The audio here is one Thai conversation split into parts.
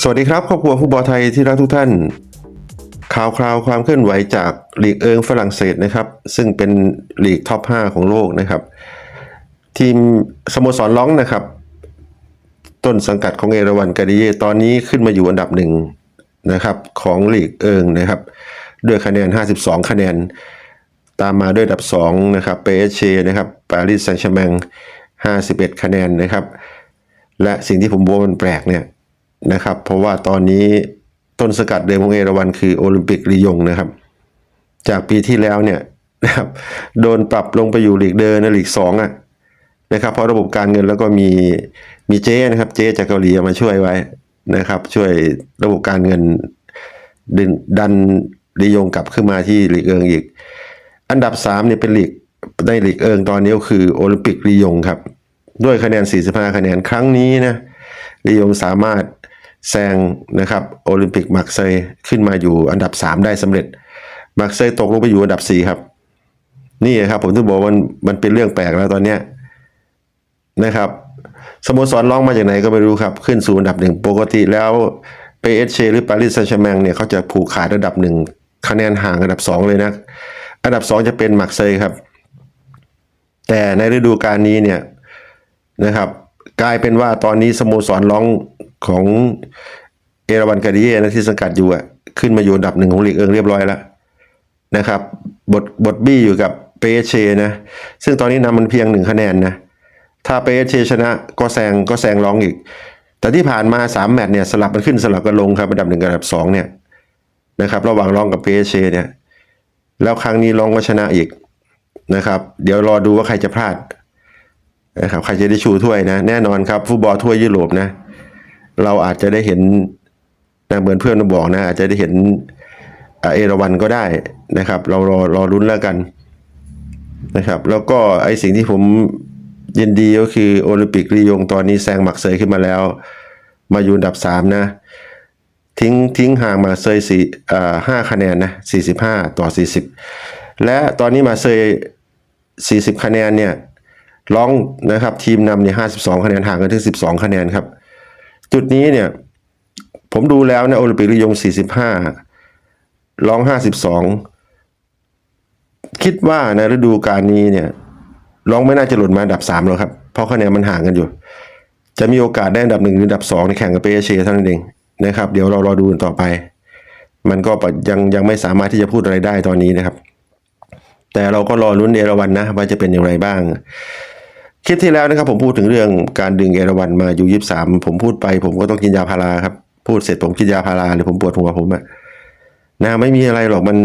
สวัสดีครับครอบครัวฟุตบอลไทยที่รักทุกท่าน ข่าวคราวความเคลื่อนไหวจากลีกเอิงฝรั่งเศสนะครับ ซึ่งเป็นลีกท็อป 5 ของโลกนะครับ ทีมสโมสรล้องนะครับ ต้นสังกัดของเอราวันกาดิเยตอนนี้ขึ้นมาอยู่อันดับหนึ่งนะครับของลีกเอิงนะครับ ด้วยคะแนน 52 คะแนน ตามมาด้วยอันดับ 2 นะครับเปเชนะครับปารีสแซงต์แชร์แมง51 คะแนนนะครับ และสิ่งที่ผมบอกมันแปลกเนี่ย นะครับ เพราะว่าตอนนี้ต้นสกัดเดิมของเอราวันคือโอลิมปิกลียงนะครับ จากปีที่แล้วเนี่ยนะครับโดนปรับลงไปอยู่หลีกเดินนะลีกสองอะนะครับ เพราะระบบการเงินแล้วก็มีมีเจ๊นะครับ เจ๊จากเกาหลีมาช่วยไว้นะครับ ช่วยระบบการเงินดึงดันลียงกลับขึ้นมาที่หลีกเอิงอีก อันดับ3เนี่ยเป็นหลีกในหลีกเอิงตอนนี้ก็คือโอลิมปิกลียงครับ ด้วยคะแนน 45 คะแนนครั้งนี้นะลียงสามารถ แซงนะครับโอลิมปิกมาร์เซย์ขึ้นมาอยู่อันดับ 3 ได้สำเร็จมาร์เซย์ตกลงไปอยู่อันดับ 4 ครับ นี่ครับผมถึงบอกว่ามันมันเป็นเรื่องแปลกแล้วตอนเนี้ยนะครับสโมสรร้องมาจากไหนก็ไม่รู้ครับ ขึ้นสู่อันดับหนึ่งปกติแล้วเปเอชหรือปารีสแซงต์แชร์แมงเนี่ยเขาจะผูกขาดอันดับหนึ่งคะแนนห่างอันดับสองเลยนะ อันดับสองจะเป็นมาร์เซย์ครับ แต่ในฤดูกาลนี้เนี่ยนะครับ กลายเป็นว่าตอนนี้สโมสรร้อง ของเอราวันกาดิเย่นะที่สังกัดอยู่อะขึ้นมาอยู่อันดับหนึ่งของลีกเอิงเรียบร้อยแล้วนะครับ บทบทบี้อยู่กับเปเชนะ ซึ่งตอนนี้นำมันเพียงหนึ่งคะแนนนะ ถ้าเปเชชนะก็แซงก็แซงร้องอีก แต่ที่ผ่านมาสามแมตช์เนี่ยสลับมันขึ้นสลับกันลงครับอันดับหนึ่งกับอันดับสองเนี่ยนะครับ ระหว่างร้องกับเปเชเนี่ย แล้วครั้งนี้ร้องก็ชนะอีกนะครับ เดี๋ยวรอดูว่าใครจะพลาดนะครับใครจะได้ชูถ้วยนะ แน่นอนครับฟุตบอลถ้วยยุโรปนะ เราอาจจะได้เห็นนะเหมือนเพื่อนบอกนะ อาจจะได้เห็นเอราวันก็ได้นะครับ เรารอรอรุ้นแล้วกันนะครับ แล้วก็ไอสิ่งที่ผมยินดีก็คือโอลิมปิกลียงตอนนี้แซงหมักเซยขึ้นมาแล้ว มาอยู่อันดับสามนะ ทิ้งทิ้งห่างมาเซยสี่อ่าห้าคะแนนนะสี่สิบห้าต่อสี่สิบและตอนนี้มาเซยสี่สิบคะแนนเนี่ยร้องนะครับทีมนำเนี่ยห้าสิบสองคะแนนห่างกันถึงสิบสองคะแนนครับ จุดนี้เนี่ย ผมดูแล้วนะโอลิมปิกลียงสี่สิบห้าร้องห้าสิบสองคิดว่าในฤดูกาลนี้เนี่ยร้องไม่น่าจะหลุดมาอันดับสามหรอกครับ เพราะคะแนนมันห่างกันอยู่ จะมีโอกาสได้อันดับหนึ่งหรืออันดับสองในแข่งกับเปเชเท่านั้นเองนะครับ เดี๋ยวเรารอดูต่อไป มันก็ยังยังไม่สามารถที่จะพูดอะไรได้ตอนนี้นะครับ แต่เราก็รอลุ้นเอราวันนะว่าจะเป็นอย่างไรบ้าง คลิปที่แล้วนะครับผมพูดถึงเรื่องการดึงเอราวันมาอยู่ยี่สามผมพูดไป ผมก็ต้องกินยาพาราครับ พูดเสร็จผมกินยาพาราเลยผมปวดหัวผมอะนะไม่มีอะไรหรอกมัน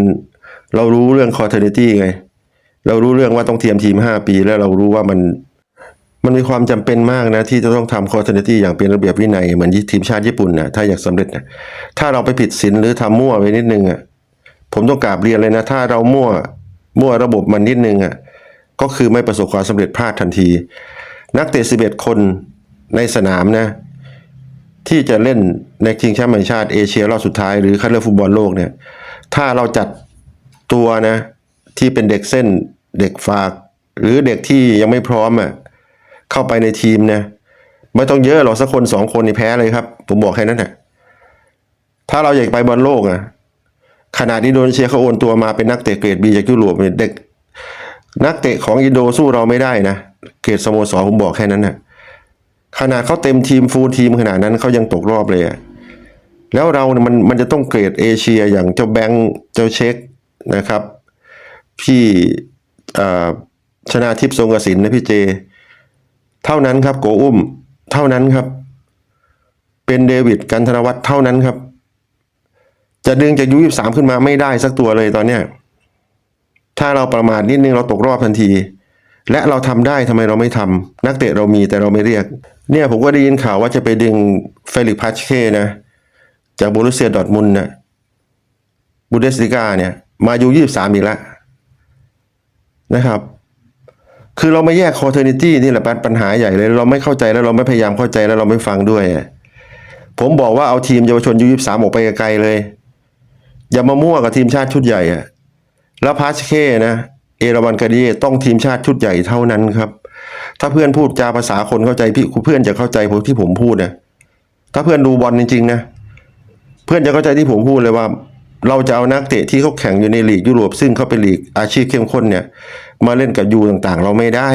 เรารู้เรื่องคอร์เทนิตี้ไง เรารู้เรื่องว่าต้องเทียมทีมห้าปี แล้วเรารู้ว่ามันมันมีความจำเป็นมากนะที่จะต้องทำคอร์เทนิตี้อย่างเป็นระเบียบวินัยเหมือนทีมชาติญี่ปุ่นนะถ้าอยากสำเร็จนะถ้าเราไปผิดศีลหรือทำมั่วไปนิดนึงอะผมต้องกราบเรียนเลยนะ ถ้าเรามั่วมั่วระบบมันนิดนึงอะ ก็คือไม่ประสบความสำเร็จพลาดทันที นักเตะ 11 คนในสนามนะ ที่จะเล่นในชิงแชมป์แห่งชาติเอเชียรอบสุดท้ายหรือคัดเลือกฟุตบอลโลกเนี่ย ถ้าเราจัดตัวนะ ที่เป็นเด็กเส้นเด็กฝาก หรือเด็กที่ยังไม่พร้อมอะเข้าไปในทีมนะไม่ต้องเยอะหรอกสักคนสองคนนี่แพ้เลยครับ ผมบอกแค่นั้นแหละถ้าเราอยากไปบอลโลกอะขนาดอินโดนเซียเขาโอนตัวมาเป็นนักเตะเกรดบีจากยุโรปเนี่ยเด็ก นักเตะของอินโดสู้เราไม่ได้นะ เกรดสโมสรผมบอกแค่นั้นนะขนาดเขาเต็มทีมฟูลทีมขนาดนั้นเขายังตกรอบเลยแล้วเราเนี่ยมันมันจะต้องเกรดเอเชียอย่างเจ้าแบงค์เจ้าเช็คนะครับ พี่ชนาทิพย์ทรงกสินนะพี่เจ เท่านั้นครับโกอุ้ม เท่านั้นครับ เป็นเดวิดกันธนวัฒน์เท่านั้นครับ จะดึงจากยูยี่สามขึ้นมาไม่ได้สักตัวเลยตอนเนี้ย ถ้าเราประมาทนิดนึงเราตกรอบทันที และเราทำได้ทำไมเราไม่ทำนักเตะเรามีแต่เราไม่เรียก เนี่ยผมก็ได้ยินข่าวว่าจะไปดึงเฟลิกพาชเคนะ จากโบรุเซียดอทมุนนะบูเดสลิกาเนี่ย มาอยู่ยี่สามอีกแล้วนะครับ คือเราไม่แยกคอร์เทนิตี้นี่แหละปัญหาใหญ่เลย เราไม่เข้าใจแล้วเราไม่พยายามเข้าใจแล้วเราไม่ฟังด้วย ผมบอกว่าเอาทีมเยาวชนยูยี่สามออกไปไกลเลย อย่ามามั่วกับทีมชาติชุดใหญ่อะ แล้วพาสเคนะเอราวันกาดีต้องทีมชาติชุดใหญ่เท่านั้นครับ ถ้าเพื่อนพูดจาภาษาคนเข้าใจพี่เพื่อนจะเข้าใจผมที่ผมพูดนะถ้าเพื่อนดูบอลจริงๆนะเพื่อนจะเข้าใจที่ผมพูดเลยว่า เราจะเอานักเตะที่เขาแข่งอยู่ในลีกยุโรปซึ่งเขาเป็นลีกอาชีพเข้มข้นเนี่ย มาเล่นกับยูต่างๆ เราไม่ได้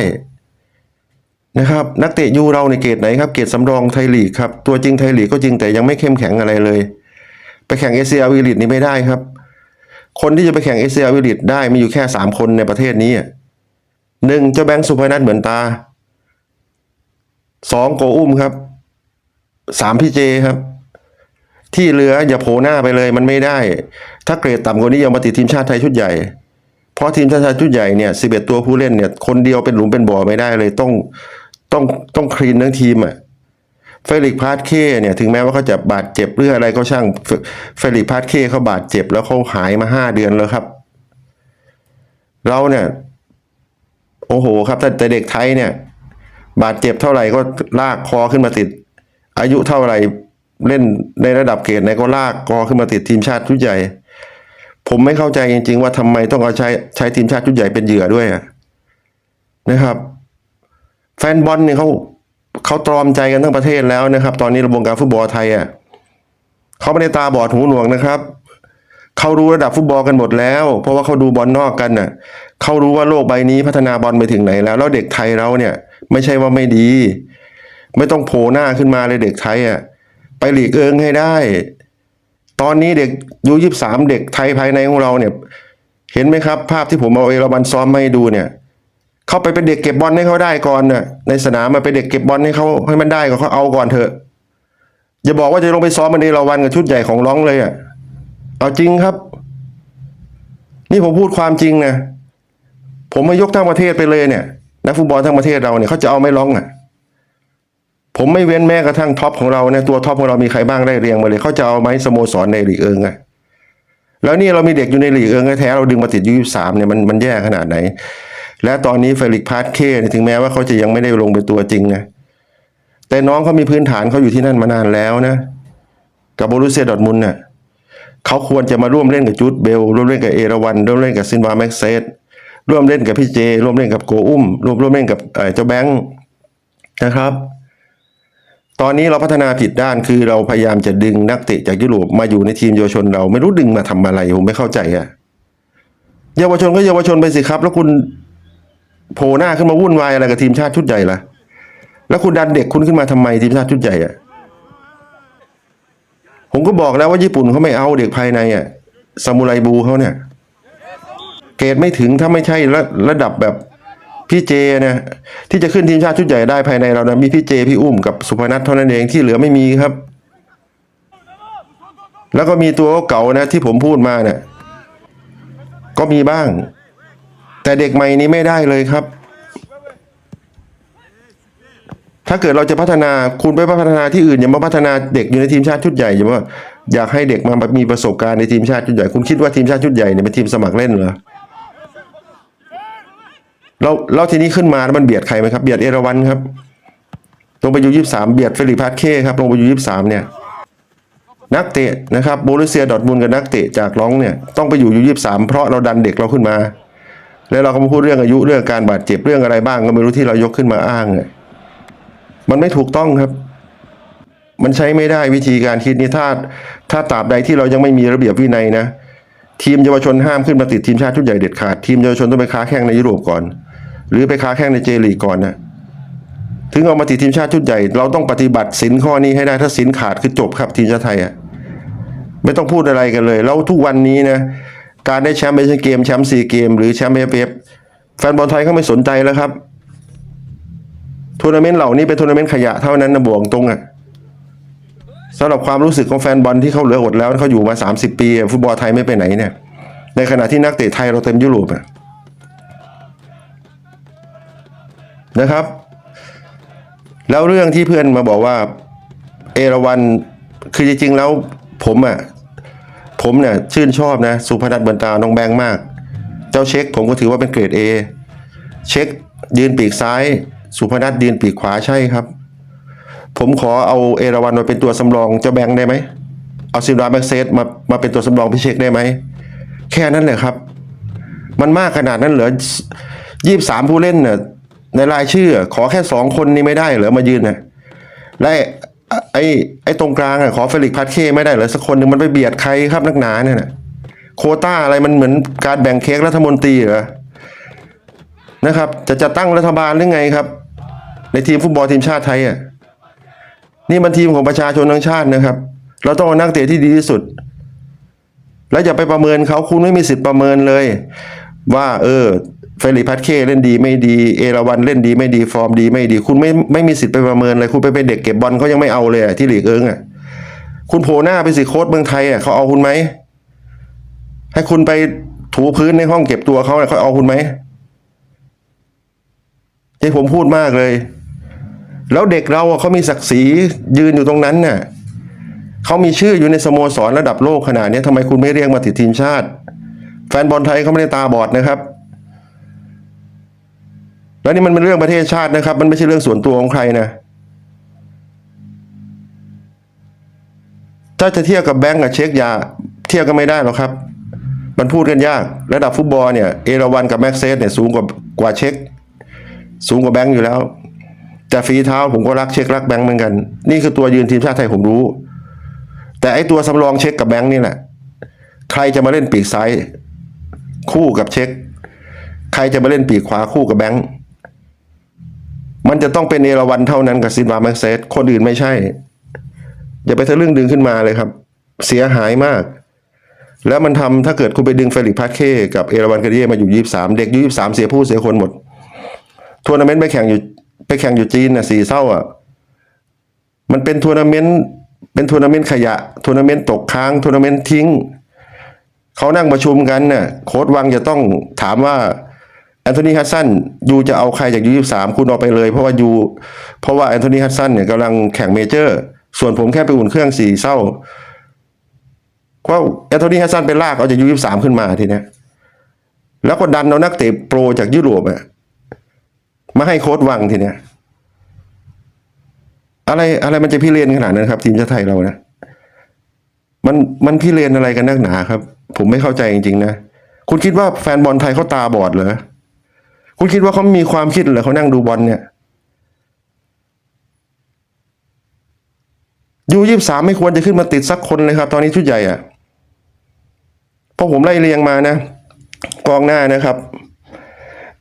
นะครับนักเตะยูเราในเกรดไหนครับเกรดสำรองไทยลีกครับตัวจริงไทยลีกก็จริงแต่ยังไม่เข้มแข็งอะไรเลย ไปแข่งเอเชียวีลิตนี่ไม่ได้ครับ คนที่จะไปแข่งเอเชียวีลิตได้มีอยู่แค่สามคนในประเทศนี้หนึ่งเจ้าแบงค์สุพนัทเหมือนตาสองโกอุ้มครับสามพี่เจครับ ที่เหลืออย่าโผล่หน้าไปเลยมันไม่ได้ ถ้าเกรดต่ำกว่านี้อย่ามาติดทีมชาติไทยชุดใหญ่ เพราะทีมชาติไทยชุดใหญ่เนี่ยสิบเอ็ดตัวผู้เล่นเนี่ย คนเดียวเป็นหลุมเป็นบ่อไม่ได้เลยต้องต้องต้องคลีนทั้งทีมอะ เฟลิกพาร์ทเคเนี่ยถึงแม้ว่าเขาจะบาดเจ็บหรืออะไรก็ช่างเฟเฟลิกพาร์ทเคเขาบาดเจ็บแล้วเขาหายมาห้าเดือนแล้วครับ เราเนี่ยโอ้โหครับแต่เด็กไทยเนี่ย บาดเจ็บเท่าไหร่ก็ลากคอขึ้นมาติด อายุเท่าไหร่เล่นในระดับเกรดไหนก็ลากคอขึ้นมาติดทีมชาติชุดใหญ่ ผมไม่เข้าใจจริง ๆ ว่าทำไมต้องเอาใช้ใช้ทีมชาติชุดใหญ่เป็นเหยื่อด้วยนะครับ แฟนบอลเนี่ยเขา เขาตรอมใจกันทั้งประเทศแล้วนะครับ ตอนนี้ระบบการฟุตบอลไทยอะเขาไม่ได้ตาบอดหูหนวกนะครับเขารู้ระดับฟุตบอลกันหมดแล้ว เพราะว่าเขาดูบอลนอกกันน่ะเขารู้ว่าโลกใบนี้พัฒนาบอลไปถึงไหนแล้ว แล้วเด็กไทยเราเนี่ย ไม่ใช่ว่าไม่ดี ไม่ต้องโผล่หน้าขึ้นมาเลยเด็กไทยอะไปหลีกเอิงให้ได้ ตอนนี้เด็กยูยี่สามเด็กไทยภายในของเราเนี่ย เห็นไหมครับ ภาพที่ผมเอาเอราวันซ้อมมาให้ดูเนี่ย เข้าไปเป็นเด็กเก็บบอลให้เขาได้ก่อนน่ะในสนามมาเป็นเด็กเก็บบอลให้เขาให้มันได้ก็เขาเอาก่อนเถอะอย่าบอกว่าจะลงไปซ้อมมันในราวันกับชุดใหญ่ของร้องเลยอะเอาจริงครับ นี่ผมพูดความจริงนะผมมายกทั้งประเทศไปเลยเนี่ยนักฟุตบอลทั้งประเทศเราเนี่ยเขาจะเอาไม่ร้องอะ ผมไม่เว้นแม้กระทั่งท็อปของเราเนี่ยตัวท็อปของเรามีใครบ้างได้เรียงมาเลยเขาจะเอาไหมสโมสรในหลีกเอิงอะแล้วนี่เรามีเด็กอยู่ในหลีกเอิงแท้เราดึงมาติดยูสามเนี่ยมันมันแย่ขนาดไหน และตอนนี้เฟลิกพาร์ทเคนถึงแม้ว่าเขาจะยังไม่ได้ลงเป็นตัวจริงนะแต่น้องเขามีพื้นฐานเขาอยู่ที่นั่นมานานแล้วนะ กับโบรุเซียดอทมุนด์น่ะเขาควรจะมาร่วมเล่นกับจูดเบลร่วมเล่นกับเอราวันร่วมเล่นกับซินวาแม็กเซสร่วมเล่นกับพี่เจ ร่วมเล่นกับโกอุ้ม ร่วมร่วมเล่นกับเออเจ้าแบงค์นะครับ ตอนนี้เราพัฒนาผิดด้านคือเราพยายามจะดึงนักเตะจากยุโรปมาอยู่ในทีมเยาวชนเราไม่รู้ดึงมาทำอะไรผมไม่เข้าใจอะเยาวชนก็เยาวชนไปสิครับ แล้วคุณ โผล่หน้าขึ้นมาวุ่นวายอะไรกับทีมชาติชุดใหญ่ล่ะ แล้วคุณดันเด็กคุณขึ้นมาทำไมทีมชาติชุดใหญ่อะผมก็บอกแล้วว่าญี่ปุ่นเขาไม่เอาเด็กภายในอะซามูไรบูเขาเนี่ย เกรดไม่ถึงถ้าไม่ใช่ระระดับแบบพี่เจนะที่จะขึ้นทีมชาติชุดใหญ่ได้ภายในเรานะมีพี่เจพี่อุ้มกับสุพนัทเท่านั้นเองที่เหลือไม่มีครับ แล้วก็มีตัวเก่านะที่ผมพูดมาเนี่ยก็มีบ้าง แต่เด็กใหม่นี้ไม่ได้เลยครับ ถ้าเกิดเราจะพัฒนาคุณไปพัฒนาที่อื่นอย่ามาพัฒนาเด็กอยู่ในทีมชาติชุดใหญ่อย่ามาอยากให้เด็กมามีประสบการณ์ในทีมชาติชุดใหญ่คุณคิดว่าทีมชาติชุดใหญ่เนี่ยเป็นทีมสมัครเล่นเหรอเราเราทีนี้ขึ้นมาแล้วมันเบียดใครไหมครับเบียดเอราวันครับลงไปอยู่ยี่สามเบียดเฟลิพาสเคครับลงไปอยู่ยี่สามเนี่ยนักเตะนะครับโบรุเซียดอทมุนกับนักเตะจากร้องเนี่ยต้องไปอยู่อยู่ยี่สามเพราะเราดันเด็กเราขึ้นมา แล้วเราก็มาพูดเรื่องอายุเรื่องการบาดเจ็บเรื่องอะไรบ้างก็ไม่รู้ที่เรายกขึ้นมาอ้างเนี่ยมันไม่ถูกต้องครับ มันใช้ไม่ได้วิธีการคิดนี้ถ้าถ้าตราบใดที่เรายังไม่มีระเบียบวินัยนะ ทีมเยาวชนห้ามขึ้นมาติดทีมชาติชุดใหญ่เด็ดขาดทีมเยาวชนต้องไปค้าแข่งในยุโรปก่อน หรือไปค้าแข่งในเจลีกก่อนนะถึงเอามาติดทีมชาติชุดใหญ่ เราต้องปฏิบัติสินข้อนี้ให้ได้ถ้าสินขาดคือจบครับทีมชาติไทยอะไม่ต้องพูดอะไรกันเลย แล้วทุกวันนี้นะ การได้แชมป์เอเชียนเกมแชมป์ซีเกมหรือแชมป์เอฟเอฟแฟนบอลไทยเขาไม่สนใจแล้วครับทัวร์นาเมนต์เหล่านี้เป็นทัวร์นาเมนต์ขยะเท่านั้นนะบวกตรงอะสำหรับความรู้สึกของแฟนบอลที่เขาเหลืออดแล้วเขาอยู่มา 30 ปี ฟุตบอลไทยไม่ไปไหนเนี่ย ในขณะที่นักเตะไทยเราเต็มยุโรปอะนะครับ แล้วเรื่องที่เพื่อนมาบอกว่า เอราวันคือจริงๆแล้วผมอะ ผมเนี่ยชื่นชอบนะสุพนัทเบิร์นตาน้องแบงค์มาก เจ้าเช็คผมก็ถือว่าเป็นเกรด A เช็คยืนปีกซ้าย สุพนัทยืนปีกขวาใช่ครับ ผมขอเอาเอราวันมาเป็นตัวสำรองเจ้าแบงค์ได้ไหมเอาซิมราแม็กเซสมามาเป็นตัวสำรองพี่เช็คได้ไหมแค่นั้นเลยครับ มันมากขนาดนั้นเหรอยี่สามผู้เล่นเนี่ยในรายชื่อ ขอแค่สองคนนี้ไม่ได้เหรอมายืนน่ะและไอ้ ไอ้ตรงกลางอะขอเฟลิกพัดเคไม่ได้เหรอสักคนหนึ่งมันไปเบียดใครครับนักหนาเนี่ยนะโคต้าอะไรมันเหมือนการแบ่งเค้กรัฐมนตรีเหรอนะครับ จะจะตั้งรัฐบาลหรือไงครับ ในทีมฟุตบอลทีมชาติไทยอะนี่มันทีมของประชาชนทั้งชาตินะครับ เราต้องเอานักเตะที่ดีที่สุด แล้วอย่าไปประเมินเขาคุณไม่มีสิทธิ์ประเมินเลย ว่า เออ เฟลิกซ์พัดเคเล่นดีไม่ดี เอราวันเล่นดีไม่ดีฟอร์มดีไม่ดี คุณไม่ไม่มีสิทธิ์ไปประเมินเลยคุณไปเป็นเด็กเก็บบอลเขายังไม่เอาเลยที่หลีกเอิงอะคุณโผล่หน้าไปสิโค้ชเมืองไทยอะเขาเอาคุณไหมให้คุณไปถูพื้นในห้องเก็บตัวเขาเนี่ยเขาเอาคุณไหมที่ผมพูดมากเลย แล้วเด็กเราเขามีศักดิ์ศรียืนอยู่ตรงนั้นน่ะเขามีชื่ออยู่ในสโมสรระดับโลกขนาดนี้ทำไมคุณไม่เรียกมาติดทีมชาติ แฟนบอลไทยเขาไม่ได้ตาบอดนะครับ แล้วนี่มันเป็นเรื่องประเทศชาตินะครับ มันไม่ใช่เรื่องส่วนตัวของใครนะ ถ้าจะเทียบกับแบงก์กับเช็คยา เทียบกันไม่ได้หรอกครับ มันพูดกันยาก ระดับฟุตบอลเนี่ย เอราวันกับแม็กเซสเนี่ยสูงกว่ากว่าเช็ค สูงกว่าแบงก์อยู่แล้ว แต่ฝีเท้าผมก็รักเช็ครักแบงก์เหมือนกัน นี่คือตัวยืนทีมชาติไทยผมรู้ แต่ไอตัวสำรองเช็คกับแบงก์นี่แหละใครจะมาเล่นปีกซ้ายคู่กับเช็ค ใครจะมาเล่นปีกขวาคู่กับแบงก์ มันจะต้องเป็นเอราวันเท่านั้นกับซินวาแม็กเซสคนอื่นไม่ใช่ อย่าไปทะลึ่งดึงขึ้นมาเลยครับ เสียหายมาก แล้วมันทำถ้าเกิดคุณไปดึงเฟลิกซ์พาสเคกับเอราวันกาเดียมาอยู่ยี่สามเด็กยี่สามเสียผู้เสียคนหมดทัวร์นาเมนต์ไปแข่งอยู่ไปแข่งอยู่จีนนะสี่เศร้าอะมันเป็นทัวร์นาเมนต์เป็นทัวร์นาเมนต์ขยะทัวร์นาเมนต์ตกค้างทัวร์นาเมนต์ทิ้งเขานั่งประชุมกันน่ะโค้ดวังจะต้องถามว่า แอนโทนีฮัสซันยูจะเอาใครจากยูยี่สามคุณเอาไปเลย เพราะว่ายูเพราะว่าแอนโทนีฮัสซันเนี่ยกำลังแข่งเมเจอร์ ส่วนผมแค่ไปอุ่นเครื่องสี่เศร้าก็แอนโทนีฮัสซันไปลากเอาจากยูยี่สามขึ้นมาทีเนี้ยแล้วก็ดันเอานักเตะโปรจากยุโรปอะมาให้โค้ดวังทีเนี้ยอะไรอะไรมันจะพิเรนขนาดนั้นครับ ทีมชาติไทยเรานะมันมันพิเรนอะไรกันนักหนาครับ ผมไม่เข้าใจจริงๆนะ คุณคิดว่าแฟนบอลไทยเขาตาบอดเหรอ คุณคิดว่าเขามีความคิดเหรือเขานั่งดูบอลเนี่ยยูยี่สามไม่ควรจะขึ้นมาติดสักคนเลยครับ ตอนนี้ชุดใหญ่อะเพราะผมไล่เรียงมานะ กองหน้านะครับ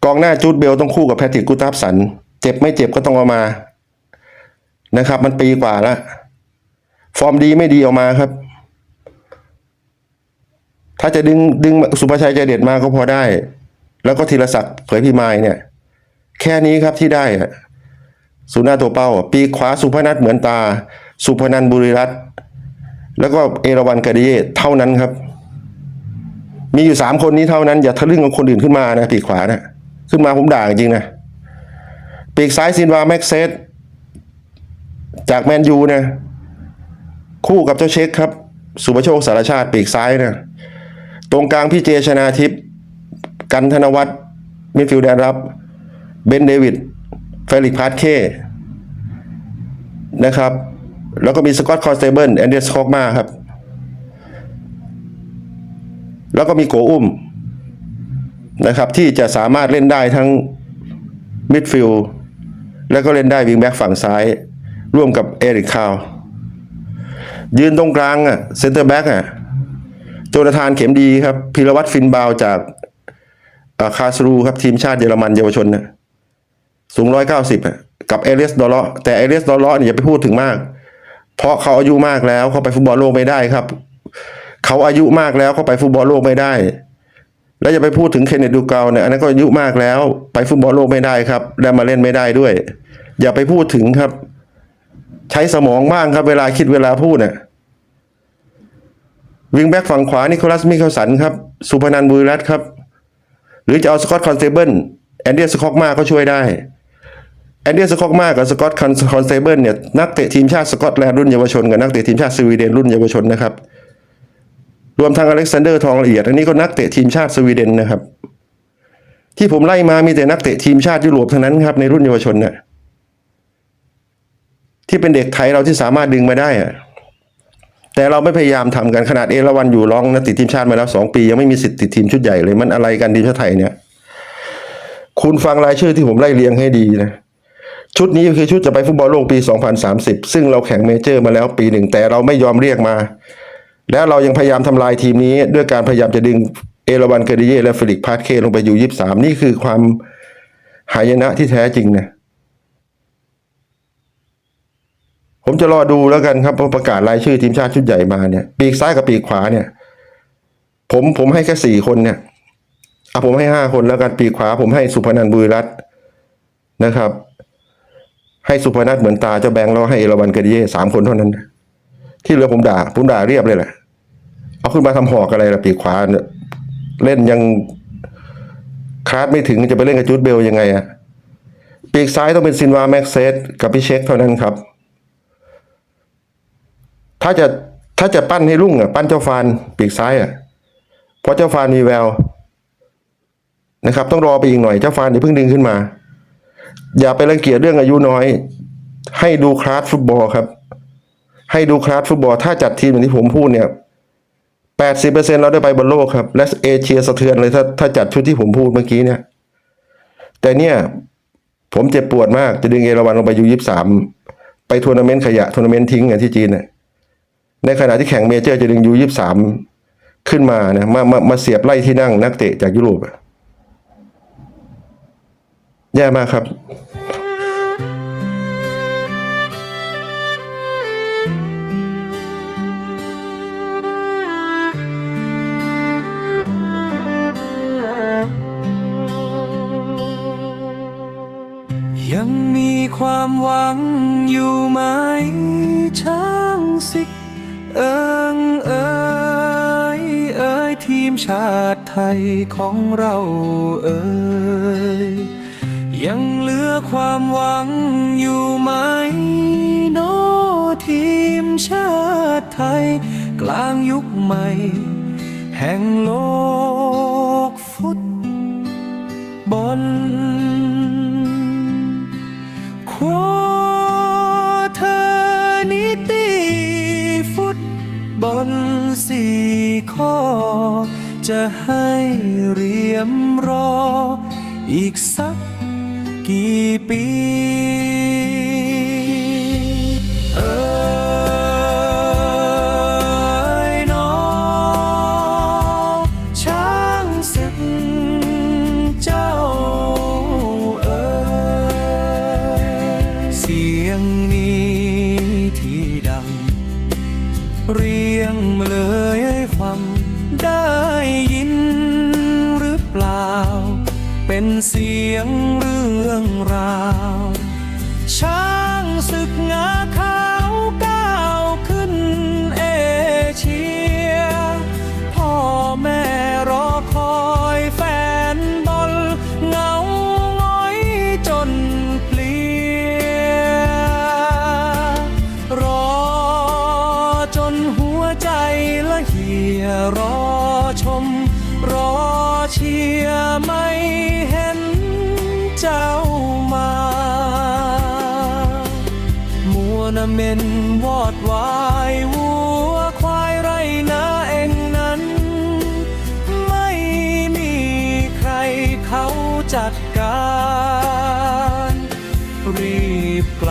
กองหน้าจูดเบลต้องคู่กับแพทริกกูตับสัน เจ็บไม่เจ็บก็ต้องเอามานะครับ มันปีกว่าแล้วฟอร์มดีไม่ดีออกมาครับ ถ้าจะดึงดึงสุภาชัยใจเด็ดมาก็พอได้ แล้วก็ธีรศักดิ์เผยพิมายเนี่ย แค่นี้ครับที่ได้สุนาตัวเป้า ปีขวาสุพนัทเหมือนตา สุพนันบุรีรัตแล้วก็เอราวันกาดียเท่านั้นครับ มีอยู่สามคนนี้เท่านั้น อย่าทะลึ่งกับคนอื่นขึ้นมานะปีขวานะขึ้นมาผมด่าจริงนะปีกซ้ายซินวาแม็กเซสจากแมนยูนะคู่กับเจ้าเช็คครับ สุภโชคสารชาติปีกซ้ายนะตรงกลางพี่เจชนาทิพย์ กันธนวัฒน์มิดฟิลด์แดนรับ เบนเดวิดเฟลิกพาสเคนะครับ แล้วก็มีสกอตคอสเตเบิลแอนเดรสคอกมาครับ แล้วก็มีโกอุ้มนะครับ ที่จะสามารถเล่นได้ทั้งมิดฟิลด์แล้วก็เล่นได้วิงแบ็กฝั่งซ้าย ร่วมกับเอริกคาว ยืนตรงกลางอะเซนเตอร์แบ็กอะโจนาธานเข็มดีครับพีรวัตรฟินบาวจาก คาสรูครับทีมชาติเยอรมันเยาวชนนะสูงร้อยเก้าสิบอะกับเอเลียสดอลเลาะแต่เอเลียสดอลเลาะเนี่ยอย่าไปพูดถึงมาก เพราะเขาอายุมากแล้วเขาไปฟุตบอลโลกไม่ได้ครับ เขาอายุมากแล้วเขาไปฟุตบอลโลกไม่ได้ แล้วอย่าไปพูดถึงเคนเนตดูเกาเนี่ยอันนั้นก็อายุมากแล้วไปฟุตบอลโลกไม่ได้ครับ แล้วมาเล่นไม่ได้ด้วย อย่าไปพูดถึงครับ ใช้สมองบ้างครับเวลาคิดเวลาพูดเนี่ยวิงแบ็กฝั่งขวานิโคลัสมิเคลสันครับ สุพนันบุรีรัตครับ หรือจะเอาสกอตคอนเตเบิลแอนเดียสคอกมาก็ช่วยได้ แอนเดียสคอกมากับสกอตคอนเตเบิลเนี่ยนักเตะทีมชาติสกอตแลนด์รุ่นเยาวชนกับนักเตะทีมชาติสวีเดนรุ่นเยาวชนนะครับ รวมทั้งอเล็กซานเดอร์ทองละเอียด อันนี้ก็นักเตะทีมชาติสวีเดนนะครับ ที่ผมไล่มามีแต่นักเตะทีมชาติยุโรปทั้งนั้นครับในรุ่นเยาวชนเนี่ยที่เป็นเด็กไทยเราที่สามารถดึงมาได้อะ แต่เราไม่พยายามทำกันขนาดเอราวันอยู่ร้องนะติดทีมชาติมาแล้วสองปี ยังไม่มีสิทธิ์ติดทีมชุดใหญ่เลยมันอะไรกันทีมชาติไทยเนี่ย คุณฟังรายชื่อที่ผมไล่เรียงให้ดีนะชุดนี้คือชุดจะไปฟุตบอลโลกปี 2030 ซึ่งเราแข่งเมเจอร์มาแล้วปีหนึ่งแต่เราไม่ยอมเรียกมา แล้วเรายังพยายามทำลายทีมนี้ ด้วยการพยายามจะดึงเอราวันเกเรเย่และเฟลิกพาสเคลงไปอยู่23นี่คือความหายนะที่แท้จริงนะ ผมจะรอดูแล้วกันครับพอประกาศรายชื่อทีมชาติชุดใหญ่มาเนี่ย ปีกซ้ายกับปีกขวาเนี่ย ผมผมให้แค่สี่คนเนี่ยอะผมให้ห้าคนแล้วกันปีกขวา ผมให้สุพนันบุรีรัตน์นะครับ ให้สุพนัทเหมือนตาเจ้าแบงค์แล้วให้เอราวันเกเดียสามคนเท่านั้น ที่เหลือผมด่า ผมด่าเรียบเลยแหละเอาขึ้นมาทำหอกอะไรล่ะปีกขวาเนี่ยเล่นยังคาดไม่ถึงจะไปเล่นกับจูดเบลยังไงอะปีกซ้ายต้องเป็นซินวาแม็กเซสกับพี่เช็คเท่านั้นครับ ถ้าจะถ้าจะปั้นให้รุ่งอะปั้นเจ้าฟานปีกซ้ายอะเพราะเจ้าฟานมีแววนะครับ ต้องรอไปอีกหน่อยเจ้าฟานอย่าเพิ่งดึงขึ้นมา อย่าไปรังเกียจเรื่องอายุน้อย ให้ดูคลาสฟุตบอลครับ ให้ดูคลาสฟุตบอล ถ้าจัดทีมอย่างที่ผมพูดเนี่ยแปดสิบเปอร์เซ็นเราได้ไปบอลโลกครับ และเอเชียสะเทือนเลยถ้าถ้าจัดชุดที่ผมพูดเมื่อกี้เนี่ย แต่เนี่ยผมเจ็บปวดมากจะดึงเอราวันลงไปยูยี่สามไปทัวร์นาเมนต์ขยะทัวร์นาเมนต์ทิ้งอย่างที่จีนเนี่ย ในขณะที่แข่งเมเจอร์จะดึงยูยี่สามขึ้นมานะมามามาเสียบไล่ที่นั่งนักเตะจากยุโรปแย่มากครับยังมีความหวังอยู่ไหมช้างสิก เอิงเอยเอยทีมชาติไทยของเราเอยยังเหลือความหวังอยู่ไหมโนอทีมชาติไทย กลางยุคใหม่ แห่งโลกฟุตบอล สี่ข้อ จะให้เรียมรอ อีกสักกี่ปี เป็นเสียงเรื่องราว ช้างศึกงาคา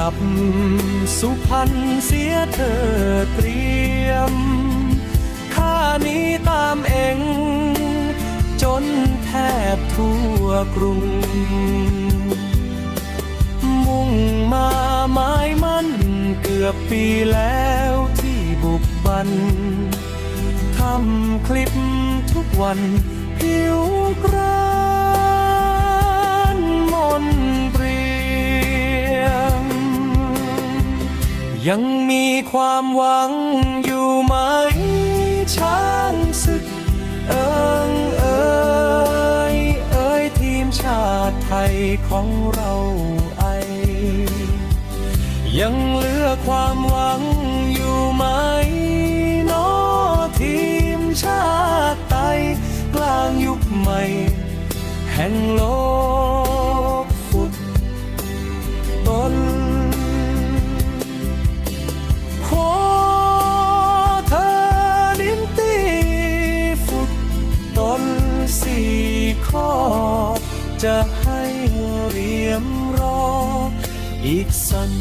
ลับสุพรรณเสียเธอเตรียม ข้านี้ตามเองจนแทบทั่วกรุง มุ่งมาไม้มันเกือบปีแล้วที่บุกบันทำคลิปทุกวันผิวกรา ยังมีความหวังอยู่ไหมช้างศึก เอิงเอยเอยทีมชาติไทยของเราไอ ยังเหลือความหวังอยู่ไหมนอทีมชาติไทยกลางยุคใหม่ แห่งโลก จะให้เรียมรอ อีกสัก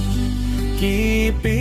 กี่ปี